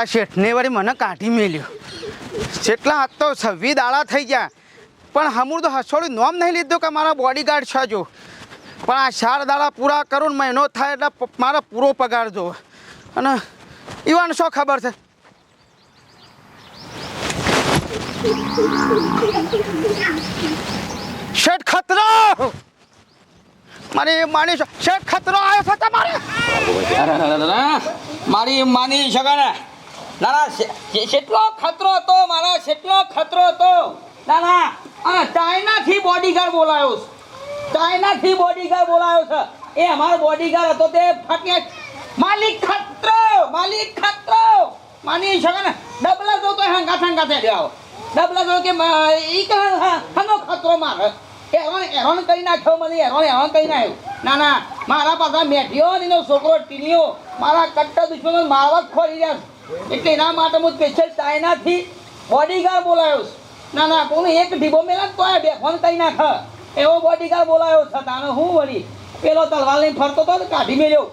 મારા શેઠને વળી મને કાઢી મેલ્યો. જેટલા હાથ તો છવ્વી દાડા થઈ ગયા. પણ હમુર તો હસોડી નોમ નહીં લીધું કે મારા બોડીગાર્ડ છે જો. પણ આ ચાર દાડા પૂરા કરું મહિનો થાય એટલે મારો પૂરો પગાર જો અને ઈવાન શું ખબર છે? શેઠ ખતરો! મારી માની શેઠ ખતરો આવ્યો છે તમારે? મારી માની શકે ને? ના ના, શે- શે- કેટલો ખતરો હતો મારા કેટલો ખતરો હતો. ના ના, આ ચાઇનાથી બોડીગાર્ડ બોલાયો છે. ચાઇનાથી બોડીગાર્ડ બોલાયો છે. એ અમારો બોડીગાર્ડ હતો, તે ફટકે માલિક ખતરો માલિક ખતરો. માની શકે ને ડબલા જો તો હંગાથ હંગાથે જાઓ ડબલા જો કે ઈ કે હનો ખતરો મારે. હેરાન હેરાન કરી નાખ્યો મને હેરાન હેરાન કરી નાખ્યો. ના ના, મારા પાસે મેઠ્યો ને છોકરો ટીન્યો મારા કટ્ટર દુશ્મનો મારવા ખોરી રહ્યા એટલે એના માટે હું સ્પેશિયલ ચાઇનાથી બોડીગાર્ડ બોલાયો છું. ના ના, કોને? એક ઢીબો મેલા તો આ બે ફોન કરી નાખ એવો બોડીગાર્ડ બોલાયો છે. તાને હું વળી? પેલો તલવાર લઈને ફરતો હતો કાઢી મેલ્યો.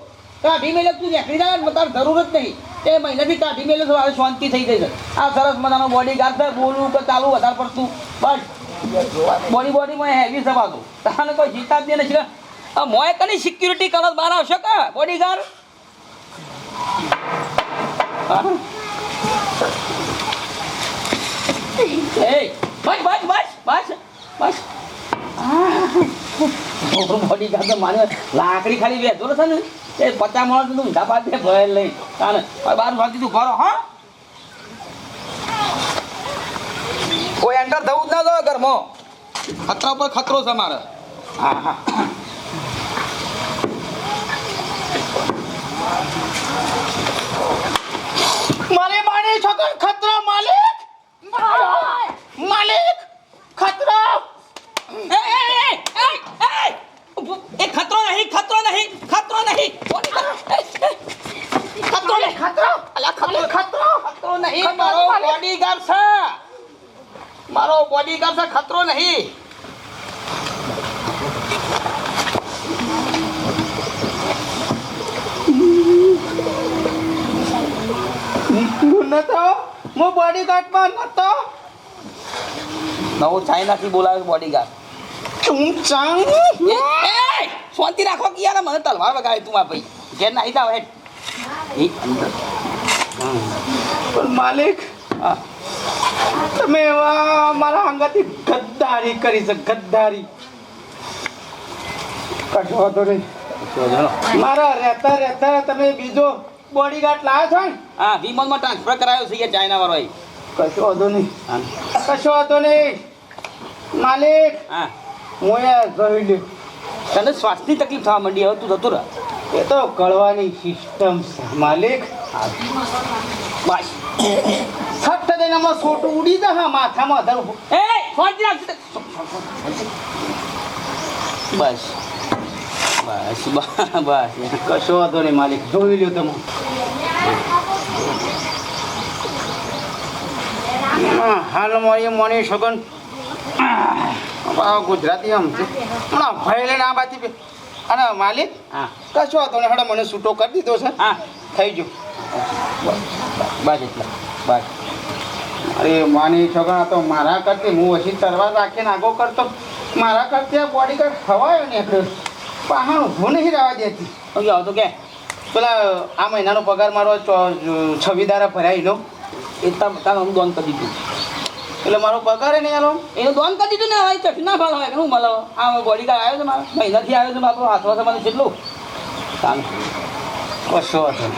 કાઢી મેલ્યો તું નીકળી જાય તારે જરૂર જ નહીં. એ મહિનાથી કાઢી મેળ્યો તો હવે શાંતિ થઈ ગઈ છે. આ સરસ મજાનો બોડીગાર્ડ છે. બોલવું કે ચાલુ વધારે પડતું. બસ. બોડી બોડીમાં હેવી છે પાછું તાને કોઈ જીતા જ નથી આ મોય કની સિક્યુરિટી કલર બહાર આવશે કે? બોડીગાર્ડ બસ બસ બસ બસ બસ બોડી ગાર્ડ લાકડી ખાલી વેચો છે ને, એ પચાસ માણસ તું ઊંધા દે ભય લઈ તાને બાર ભાગી તું ભરો હા? કોઈ એન્ટર થવું જ ના દો ઘરમાં. ખતરા ઉપર ખતરો છે મારે. હા હા. મારી માની છોકર ખતરો માલિક? માલિક? ખતરો? એ એ એ એ ખતરો નહીં ખતરો નહીં ખતરો નહીં. ખતરો નહીં ખતરો? અલા ખતરો ખતરો? ખતરો નહીં મારો બોડીગાર્ડ છે. મારો બોડીગાર્ડ છે ખતરો નહીં તું નતો. હું બોડીગાર્ડમાં નતો. નવો ચાઇનાથી બોલાવે બોડીગાર્ડ તું ચાંગ એ શાંતિ રાખો કે યાર મને તલવાર વગાડે તું આ ભાઈ. ઘેર નાહી જાવ હેડ. પણ માલિક તમે એવા મારા અંગાથી ગદ્દારી કરી છે ગદ્દારી. કશો વાંધો નહીં મારા રહેતા રહેતા તમે બીજો બોડીગાર્ડ લાવ્યો છો ને? હા વિમાનમાં ટ્રાન્સફર કરાયો છે ચાઇના વાળો. કશો વાંધો નહીં. કશો વાંધો નહીં. માલિક હા. હું એ જોઈ લ્યો. તને શ્વાસની તકલીફ થવા માંડી હવે તું જતું રહે. એ તો કળવાની સિસ્ટમ છે માલિક. બસ. સટ્ટ દઈને આમાં સોટું ઉડી જાય હા માથામાં ધરું એ શાંતિ રાખ બસ બસ બસ. કશો વાંધો નહીં માલિક. જોઈ લ્યો તમે. હાલમાં એ મોની સગન. ગુજરાતી આમ છે. હમણાં ભાઈ લઈને આ બાજુ બે- અને માલિક? હા. કશો વાંધો ને હડો મને છૂટો કરી દીધો છે. હા. થઈ ગયો. બસ એટલા બસ. અરે માની છોકરા તો મારા કરતી હું પછી તરવા રાખીને આગો કરતો. મારા કરતી આ બોડીગાર્ડ ખવાયો ને એટલે. પાહણ ઊભું નહીં રહેવા દેતી. ઓકે તો કે પેલા આ મહિનાનો પગાર મારો છવ્વી દારા ભરાય એનો. એ તમે હું દોન કરી દીધું. એટલે મારો પગાર નહીં આલો એનું દોન કરી દીધું ને હવે ચટ ના ભાવ હું મળો આ બોડી કાર્ડ આવ્યો છે મારા મહિનાથી આવ્યો છે મારો હાથમાં તમારે કેટલું કામ કશો નહીં.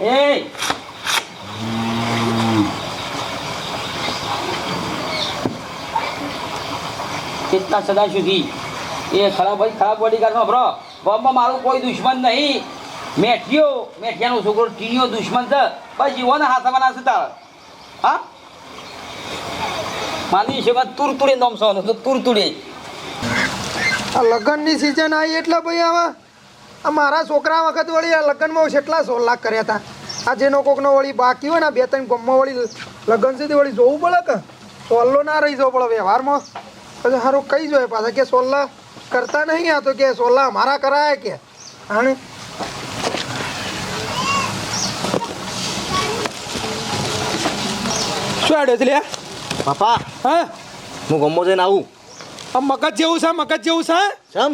એ! કેટલા સદા સુધી? એ ખરાબ ભાઈ ખરાબ બોડીગાર્ડ નો બ્રો ગામમાં મારું કોઈ દુશ્મન નહીં. મેઠિયો, મેઠિયાનો છોકરો ટીણીયો દુશ્મન છે. બસ જીવોને હાથમાં છે તાર. હા? માની છે તુર તુડે નોમ સવાનું તો તુર તુડે આ લગ્નની સિઝન આવી એટલે ભાઈ આમાં આ મારા છોકરા વખત વળી આ લગ્નમાં કેટલા સોળ લાખ કર્યા હતા. આ જેનો કોકનો વળી બાકી હોય ને બે ત્રણ ગમમાં વળી લગ્ન સુધી વળી જોવું પડે કે? સોલ્લો ના રહી જવો પડે વ્યવહારમાં. પછી સારું કઈ જોઈએ પાછા કે સોલ્લા કરતા નહીં આ તો કે સોલા મારા કરાય કે? આને શું આડ્યો છે લ્યા? પપ્પા હા? હું ગમો જઈને આવું. આ મગજ જેવું છે મગજ જેવું છે સમ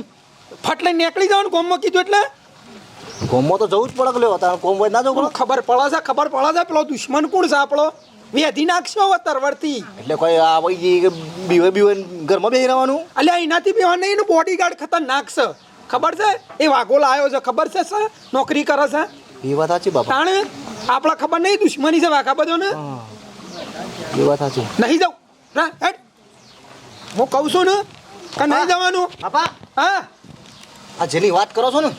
ફટલે નીકળી જાવ ને ગોમમાં કીધું એટલે. ગોમમાં તો જવું જ પડક લ્યો તારે ગોમ ના જવું ખબર પડે છે ખબર પડે છે પેલો દુશ્મન કોણ છે આપણો? વેધી નાખશો હવે તરવરથી એટલે કોઈ આ ભાઈ બીવે બીવે ઘરમાં બેસી રહેવાનું? એટલે એનાથી બેવા નહીં એનું બોડીગાર્ડ ખતરનાક છે. ખબર છે? એ વાઘો લાયો છે ખબર છે સર? નોકરી કરે છે. એ વાત સાચી બાપા. તાણે? આપણા ખબર નહીં દુશ્મની છે વાઘા બધોને? એ વાત સાચી. નહીં જાઉં. ના હેડ. હું કહું છું ને કે નહીં જવાનું. બાપા. હા. આ જેની વાત કરો છો ને?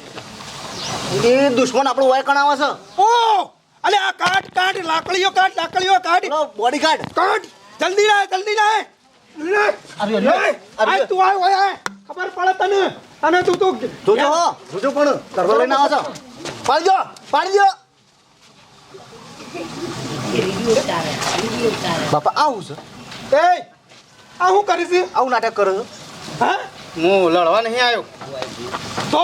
એ દુશ્મન આપણું વાય કણાવે છે. ઓ અલે આ કાટ કાટ લાકડીઓ કાટ લાકડીઓ કાટ બોડી ગાર્ડ કાટ જલ્દી લાય જલ્દી લાય અરે લે. આવ્યો. તું આય ઓય ખબર પડે તને? અને તું તું. જોજો હો. જોજો પણ. કરવા લઈને આવો છો. પાડજો પાડજો બાપા આવું છે? એ આ હું કરીશ આવું નાટક કરો છો? હા? હું લડવા નહીં આવ્યો. તો?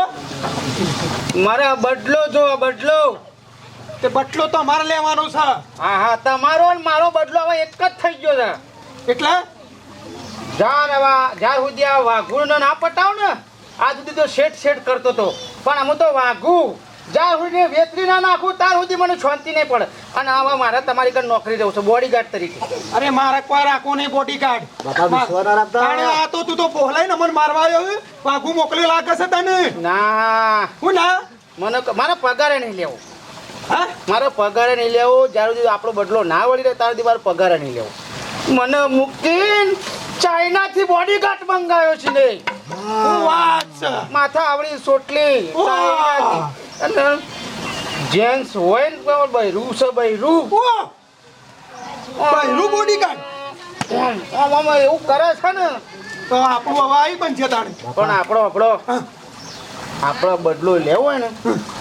મારે આ બદલો જો આ બદલો. તે બટલો તો અમારે લેવાનો છે. હા હા તમારો ને મારો બદલો હવે એક જ થઈ ગયો છે. એટલે? જાન હવે જ્યાર સુધી આ વાઘુને ના પટાવ ને આ સુધી તો શેઠ શેઠ કરતો તો પણ હું તો વાઘુ. જ્યાં સુધી વેતરી ના નાખું ત્યાર સુધી મને શાંતિ નહીં પડે. અને હવે મારે તમારી ઘર નોકરી જવું છે બોડીગાર્ડ તરીકે. અરે મારે કોઈ રાખો નહીં બોડીગાર્ડ બાપા વિશ્વાસ ના રાખતા. આ તો તું તો પોહલાઈ ને મને મારવા આવ્યો વાઘુ મોકલી લાગે છે તને. ના. હું ના? મને મારા પગારે નહીં લેવો. હા? મારો પગારે નહીં લેવો જ્યારે સુધી આપણો બદલો ના વળી રહે ત્યારે મારો પગારે નહીં લેવો. મને મૂકીને ચાઇનાથી બોડીગાર્ડ મંગાવ્યો છે ને. છે? માથા આવડી સોટલી અને જેન્ટ્સ હોય ને બૈરું છે બૈરું રૂ. ભાઈ રૂ ગાર્ડ આમ આમ એવું કરે છે ને. તો આપણું હવે આવી બનશે તાણે. પણ આપણો આપણો. આપણો બદલો લેવો હોય ને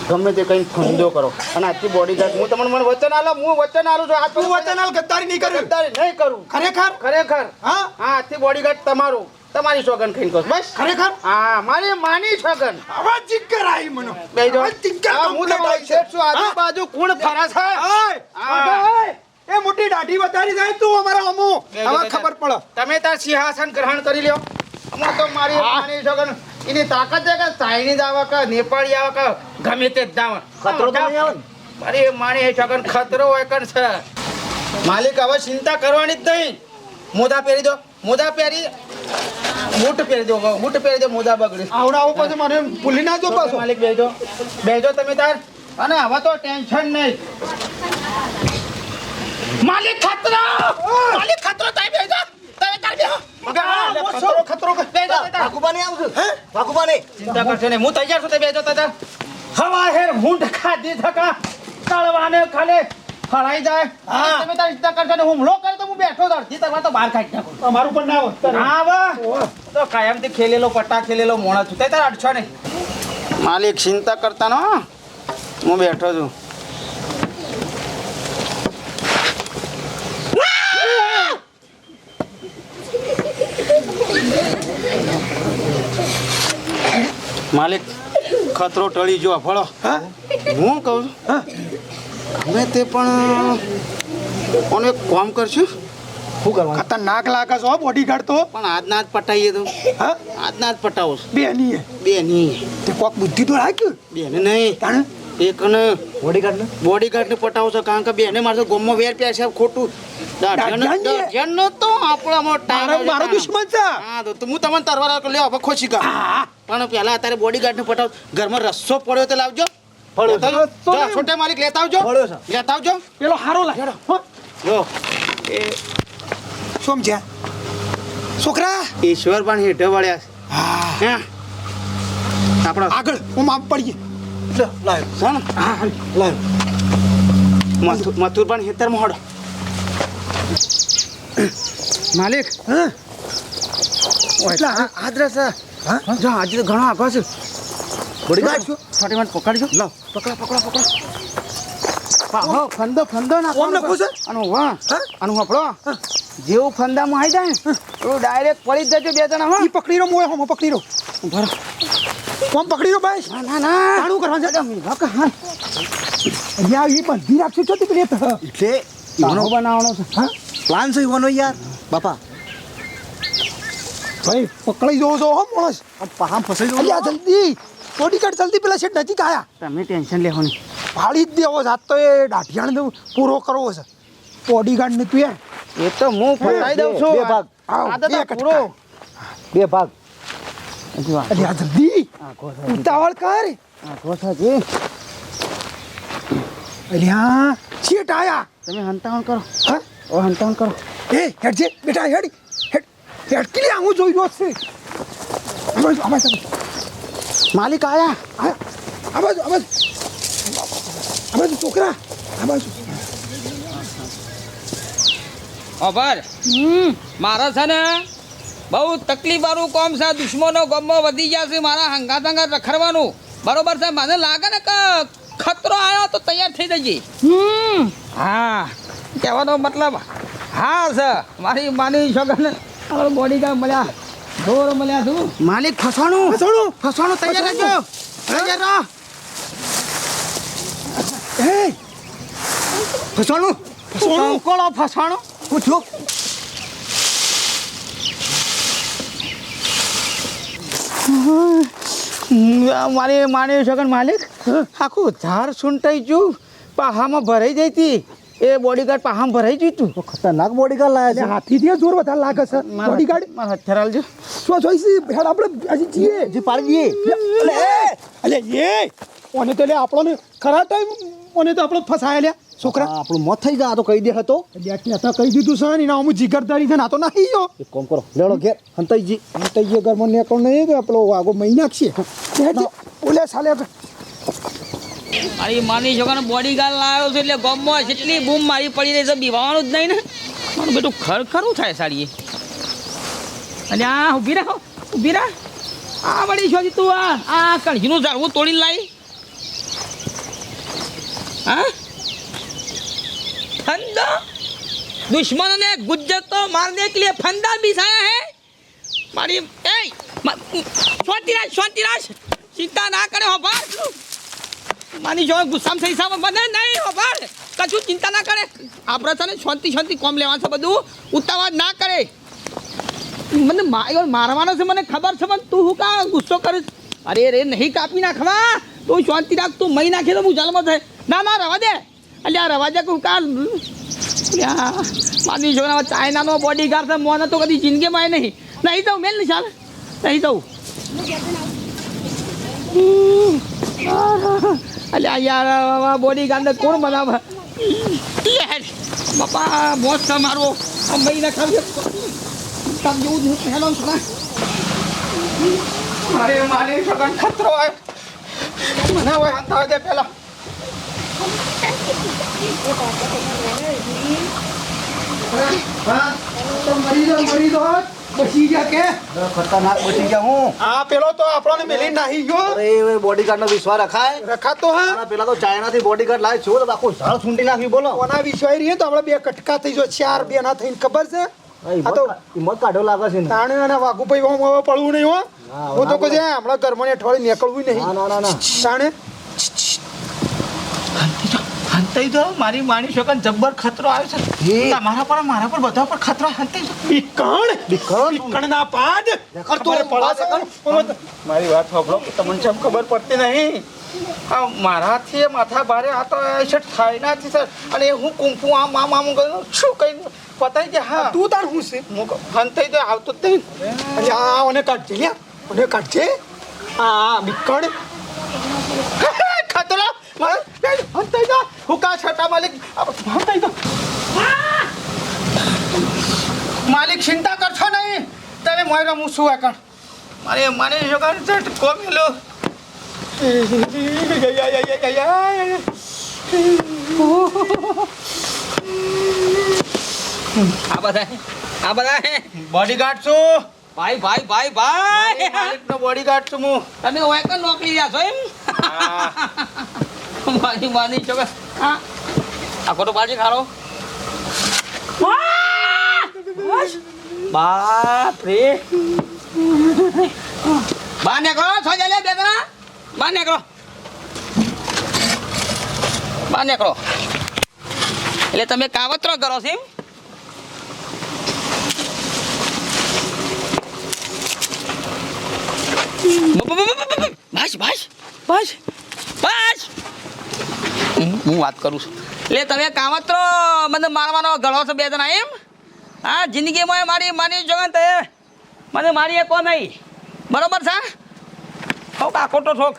ગમે તે કઈ ધંધો કરો. અને આજથી બોડીગાર્ડ હું તમને મને વચન આલો હું વચન આલું છું. આજ વચન આલ ગદ્દારી નહીં કરું. ગદ્દારી નહીં કરું. ખરેખર? ખરેખર. હા? હા આજથી બોડીગાર્ડ તમારું. તમારી સોગન ખાઈને કહું. બસ. ખરેખર? હા મારી માની સોગન હવે જીગર આવી મને. બે જો. જીગર હું તો ભાઈ છે. શેઠ છું. આજુબાજુ કોણ ફરે છે? એ મોટી દાઢી વધારી જાય તું અમારા અમુ. હવે ખબર. પડે. તમે તાર સિંહાસન ગ્રહણ કરી લ્યો. હું તો મારી માની સોગન એની તાકાત છે કે ચાઇનીઝ આવે કે નેપાળી આવે કે ગમે તે જ આવે ખતરો તો નહીં આવે અરે માણી માની સોગન ખતરો હોય કણ છે. માલિક હવે ચિંતા કરવાની જ નહીં. મોદા પહેરી દો મોદા પહેરી. બૂટ પહેરી દો બૂટ પહેરી દો મોદા બગડી. આવડા આવું પછી મને ભૂલી ના જો પાછો. માલિક બેજો બેજો તમે તાર. અને હવે તો ટેન્શન નહીં. માલિક ખતરો! માલિક ખતરો તમે બેજો તમે તાર બેહો. ખતરો નહીં આવું છું વાઘુબા ચિંતા કરશો નહીં. હું તૈયાર છું તે બેજો તાર હવા હેર મૂંઢ ખાધી ધકા. તળવાને ખાલે ફળાઈ જાય. હા. તમે તાર ચિંતા કરશો નહીં. હુમલો કરે તો હું બેઠો જ અડધી તરવા તો બહાર કાઢી નાખું. તમારું પણ ના હોય ના વા તો કાયમથી ખેલેલો પટ્ટા ખેલેલો મોણા છું. તે તાર અડશો નહીં. માલિક ચિંતા કરતા નો હું. બેઠો છું. માલિક ખતરો ટળી જો ફળો. હા? હું કહું છું. હા? ગમે તે પણ કોને એક કામ કરશું? શું કરવાનું? ખતરનાક લાગે છો બોડી ગાર્ડ તો. પણ આજના જ પટાઈએ તો. હા? આજના જ પટાવો. બે ની બે નહીં તે કોક બુદ્ધિ તો રાખ્યું? બેને નહીં. તાણે? એક ને? બોડી ગાર્ડ ને બોડીગાર્ડને પટાવો છો કારણ કે બેને મારે ગોમમાં વેર પ્યા છે ખોટું. દાઢિયાને? તો આપણામાં મારો મારો દુશ્મન છે. હા તો તો હું તમને તરવાર લ્યો હવે ખોશી કા હા. પણ પહેલા અત્યારે બોડીગાર્ડને પટાવો. ઘરમાં રસ્સો પડ્યો તો લાવજો. છોટે માલિક લેતા આવજો. પડ્યો છે. લેતા આવજો. પેલો હારો લાગે. શું જો. સમજ્યા? છોકરા? ઈશ્વર પણ હેઠે વળ્યા હા. આપણો આગળ. હું માપ પડીએ. લે, લાવ હા. મથુર મથુર પણ હેતર મોડ માલિક. હા? હા આદરા છે. હા? જો આજે તો ઘણા આઘો છે. બોડી ગાર્ડ છોટી મને પકડજો. લો. પકડો પકડો પકડો. પાહો ફંદો ફંદો ના ઓમ નાખવું છે? અને હા? આપણો જેવું ફંદામાં આવી જાય એવું ડાયરેક્ટ પડી જજો બે જણા હા. ઈ પકડી રો મોય હમ પકડી રો બરો કોમ પકડી રો ભાઈ. ના ના ના. તાણું કરવાનું છે? અરે મીઠા કે હા. અહીંયા ઈ બંધી રાખશું છો તી પેલી એટલે ઈનો બનાવવાનો છે. હા? પ્લાન છે ઈવાનો યાર? બાપા ભાઈ પકડાઈ જવો છો હો માણસ. પામ પહામ ફસાઈ જવો અલ્યા જલ્દી. બોડીગાર્ડ જલ્દી પેલા શેઠ નજીક આયા. તમે ટેન્શન લેવો નહીં. ફાડી જ દેવો જાત તો એ દાઢિયાને પૂરો કરવો છે. બોડીગાર્ડ ને તું યાર એ તો હું ફસાઈ દઉં છું. બે ભાગ. આ પૂરો. બે ભાગ. અલ્યા જલ્દી. ઉતાવળ કર. ગોઠા છે. અલ્યા શેઠ આયા. તમે હંતાવણ કરો. હા? ઓ હંતાવણ કરો. એ હેડ બેટા હેડ. હેડ હેડ કે લ્યા હું જોઈ રહ્યો છે. માલિક આયા? આ બાજુ આ આ બાજુ છોકરા. આ બાજુ અભર મારા છે ને બહુ તકલીફ વાળું કોમ છે. દુશ્મનો ગમો વધી ગયા છે. મારા હંગાત હંગાત રખડવાનું. બરોબર છે? મને લાગે ને કે ખતરો આવ્યો તો તૈયાર થઈ જઈએ હા. કહેવાનો મતલબ હા છે. મારી માની છોકરાને બોડી ગાર્ડ મળ્યા. ઢોર મળ્યા છું માલિક ફસાણું. ફસાણું? ફસાણું તૈયાર રહેજો. તૈયાર રહો એ ફસાણું? ફસાણું? કોળો ફસાણું. પૂછો મારી માની શકન માલિક? આખું ધાર સુંટાઈ ગયું. પાહામાં ભરાઈ જઈ હતી એ બોડીગાર્ડ પાહામ ભરાઈ ગયું તું. ખતરનાક બોડીગાર્ડ લાયા છે. હાથી થી જોર વધારે લાગે છે. બોડીગાર્ડ મારા હથિયાર આલજો શું જોઈશી હેડ આપણે હજી છીએ જે પાડી દઈએ. અલે એ ઓને તો લે આપણને ખરા ટાઈમ ઓને તો આપણો ફસાયા લ્યા છોકરા. આપણું મોત થઈ જાય તો કહી દે હતો. કહેતા કહી દીધું છે ને અમુક જીગરદારી છે ના તો નાખી ગયો. એક કામ કરો લેડો ઘેર હંતાઈજી હંતાઈજી ઘરમાં નીકળ નહીં આપણો આગો મહિના છે. ઓલે સાલે મારી માની છોકરાને બોડી ગાર્ડ લાવ્યો છું એટલે ગમમાં જેટલી બૂમ મારી પડી રહી છે બીવાનું જ નહીં ને. મારું બેટું ખરખરું થાય સાડીએ અને આ, ઊભી રાખો ઊભી રાખ આ વળી છોડી તું? આ આ કણજીનું ઝાડવું તોડી લાવી હા? ફંદો? દુશ્મનો ને તો મારને કે લીએ ફંદા બિછાયા હે? મારી એ શાંતિ સ્વાતિરાજ ચિંતા ના કરે હો, ભાઈ. માની જો ગુસ્સામાં થઈ સામે બને નહીં ખબર બાર કશું ચિંતા ના કરે. આપણે તને શાંતિ શાંતિ કોમ લેવા છે બધું. ઉતાવળ ના કરે. મને માયો મારવાનો છે મને ખબર છે પણ તું હું કા ગુસ્સો કરીશ? અરે રે નહીં કાપી નાખવા. તું શાંતિ રાખ તું મહી નાખી તો હું જન્મ થાય ના ના રવા દે. અલ્યા રવા દે કા અલ્યા, માની જો ચાઇનાનો બોડી ગાર્ડ છે મોને તો કદી જિંદગીમાં નહીં. નહીં દઉં મેલ નહીં ચાલે. નહીં દઉં અલ્યા યાર બોડી ગાર્ડ કોણ બનાવે? બાપા બોસ મારો. મહિને ખબર તમ જેવું જ હેલો છોકરા મારે મારી સગન ખતરો હોય. મને હોય હંતાવા દે પહેલા. મરી દો મરી દો બચી ગયા કે? ખતરનાક બચી ગયા હું. આ પેલો તો આપણને મેલી નાહી ગયો. અરે બોડીગાર્ડ નો વિશ્વાસ રખાય. રખાતો હા. પેલા તો ચાઇનાથી બોડીગાર્ડ લાવે છો તો આખું ઝાડ છૂંટી નાખી બોલો. કોના વિશ્વાસ રહીએ તો આપણે બે કટકા થઈ જો ચાર બે ના થઈને ખબર છે? આ તો હિંમત કાઢો લાગે છે તાણે અને વાઘુભાઈ ઓમ હવે પડવું નહીં હો. હું તો ના, કહું છું હમણાં ઘરમાં અઠવાડિયે નીકળવું નહીં. ના ના ના. તાણે? હંતાઈ દો મારી માની શકન જબ્બર ખતરો આવ્યો છે. મારા તમારા પર મારા પર બધા પર ખતરો હંતાઈ દો. બિકણ બિકણ બિકણ ના પાદ? કર તો મારી વાત સાંભળો તમને જેમ ખબર પડતી નહીં. આ મારાથી માથા ભારે આ તો છે થાય નથી સર. અને હું કુંકુ આમ આમ આમ કર્યું શું કઈ પતાઈ ગયા હા. તું તાર હું છે? હું હંતાઈ દો આવતો જ નહીં. આ ઓને કાઢજે લ્યા. ઓને કાઢજે. આ બિકણ ખતરો? હંતાઈ દો હુકા છટા માલિક હંતાઈ દો માલિક ચિંતા કરશો નહીં. તમે મોયરો હું શું એકણ. મારે મને છે કોમેલો. આ બધા આ બધા બોડીગાર્ડ છું. ભાઈ ભાઈ ભાઈ ભાઈ. માલિકનો બોડીગાર્ડ છું હું. તમે ઓય નોકરી રહ્યા છો એમ? માની માની ચોકસ હા. આખો તો પાછી ખારો બાપ રે. બહાર નીકળો છો જલે બે જણા. બહાર એટલે તમે કાવતરો કરો છો એમ? ભાઈ ભાઈ ભાઈ ભાઈ વાત કરું છું. એટલે તમે કામત્રો મને મારવાનો ગળો છો બે જણા, એમ? હા, જિંદગીમાં મારી માની જો તે. મને મારી કો નહીં. બરોબર છે? ઠોક આ ખોટો ઠોક!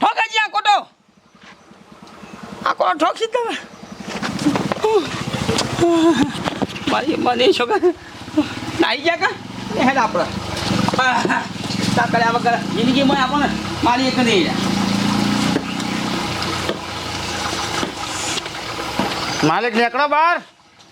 ઠોક હજી આ ખોટો. આ ખોટો ઠોક છે તમે? મારી માની છોકરા નાઈ ગયા કા? હેડ આપણે કર્યા વગર જિંદગીમાં આપણને રહ્યા માલિક નીકળો બહાર.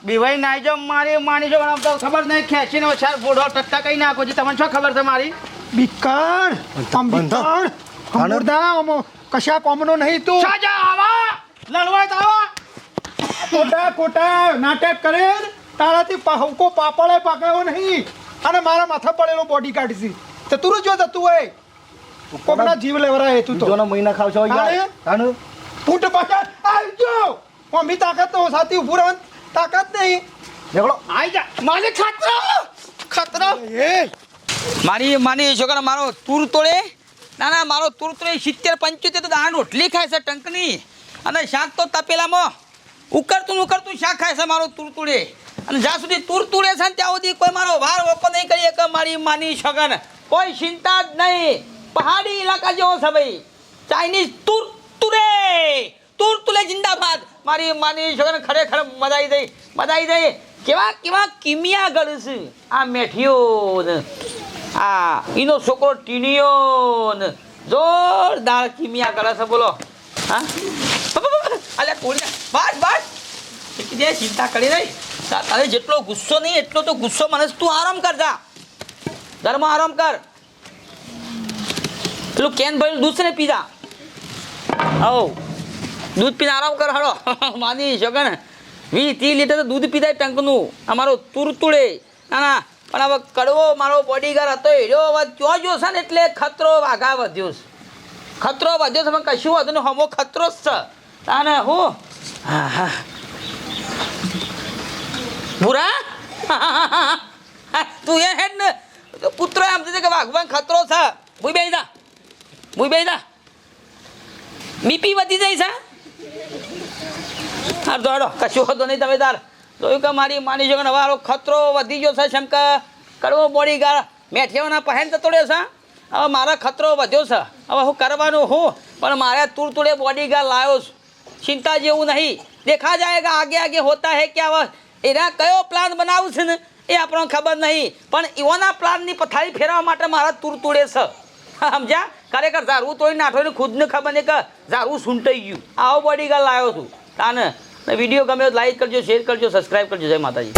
બીવાઈ નાઈ જો મારી માની જો આમ તો ખબર નહીં ખેંચીને ચાર ફોડો ટટ્ટા કઈ નાખો છે? તમને શું ખબર છે મારી? બીકણ તમ બીકણ ખબરદાર ઓમો કશા કોમનો નહીં તું. સાજા આવા. લડવાય તો આવા. ખોટા ખોટા નાટક કરે તારાથી પાહુકો પાપડે પાકાયો નહીં. અને મારા માથા પડેલો બોડી કાઢી તો તું જો જતું હોય કોકના જીવ લેવરા તું તો. જોનો મહિના ખાવ છો યાર? તાનું ઊંટ પાછા આવજો. મમ્મી તાકાત તો સાથી ઉભું રહેવાની તાકાત નહીં. નીકળો. આઈ જા. માલિક ખતરો. ખતરો. એ. મારી માની છોકરા મારો તૂર તોડે. ના ના મારો તૂર તોડે સિત્તેર પંચોતેર તો દાણ રોટલી ખાય છે ટંકની. અને શાક તો તપેલામાં. ઉકળતું ઉકળતું શાક ખાય છે મારો તૂર તોડે. અને જ્યાં સુધી તૂર તોડે છે ને ત્યાં સુધી કોઈ મારો વાર ઓકો નહીં કરીએ કે મારી માની છોકર કોઈ ચિંતા જ નહીં. પહાડી ઇલાકા જેવો છે ભાઈ ચાઇનીઝ તૂર તુરે તૂર તુલે જિંદાબાદ મારી માની છોકરાને ખરેખર મજા આવી ગઈ મજા કેવા કેવા કિમિયા ગળ આ મેઠિયો આ એનો છોકરો ટીનિયો જોરદાર કિમિયા ગળે છે બોલો હા અલ્યા તોડી બસ બસ જે ચિંતા કરી તા- તારે જેટલો ગુસ્સો નહીં એટલો તો ગુસ્સો મને તું આરામ કર જા ઘરમાં આરામ કર ભરેલું દૂધ છે ને પીધા? આવો. દૂધ પીને આરામ કર હળો માની સગન વી ત્રીસ લીટર દૂધ પીધા ટંકનું. અમારો તુરતુડે ના ના. પણ હવે કડવો મારો બોડીગાર્ડ હતો, એડ્યો હવે ક્યાં જો છે ને? એટલે ખતરો વાઘા વધ્યો છે. ખતરો વધ્યો છે, પણ કશું વધુ ને હમો ખતરો જ છે. તાને હું. હા હા. ભૂરા? તું એ હેડ ને. પુત્ર એમ થશે કે વાઘવાન ખતરો છે. ભૂઈ બેસી જા. ભૂઈ જા બીપી વધી જાય છે હા દોડો કશું હતો નહીં તમે તાર. જોયું કે મારી માની જો કે હવે ખતરો વધી ગયો છે શંક કડવો બોડી ગાળ. મેઠિયાઓના પહેન તો તોડ્યો છે હવે મારા ખતરો વધ્યો છે. હવે હું કરવાનું હું, પણ મારે તુરતુડે બોડી ગાળ લાવ્યો છું. ચિંતા જેવું નહીં. દેખા જાયગા આગે આગે હોતા હે કે હવે એના કયો પ્લાન બનાવું છે ને, એ આપણને ખબર નહીં. પણ એઓના પ્લાનની પથારી ફેરવા માટે મારા તુર તુડે છે સમજ્યા? ખરેખર ઝારવું તોય નાઠો ને ખુદને ખબર નહીં કે ઝારવું સૂંટાઈ ગયું. આવો બોડી ગાર્ડ લાવ્યો છું. તાને. વીડિયો ગમે લાઈક કરજો શેર કરજો સબસ્ક્રાઈબ કરજો. જય માતાજી.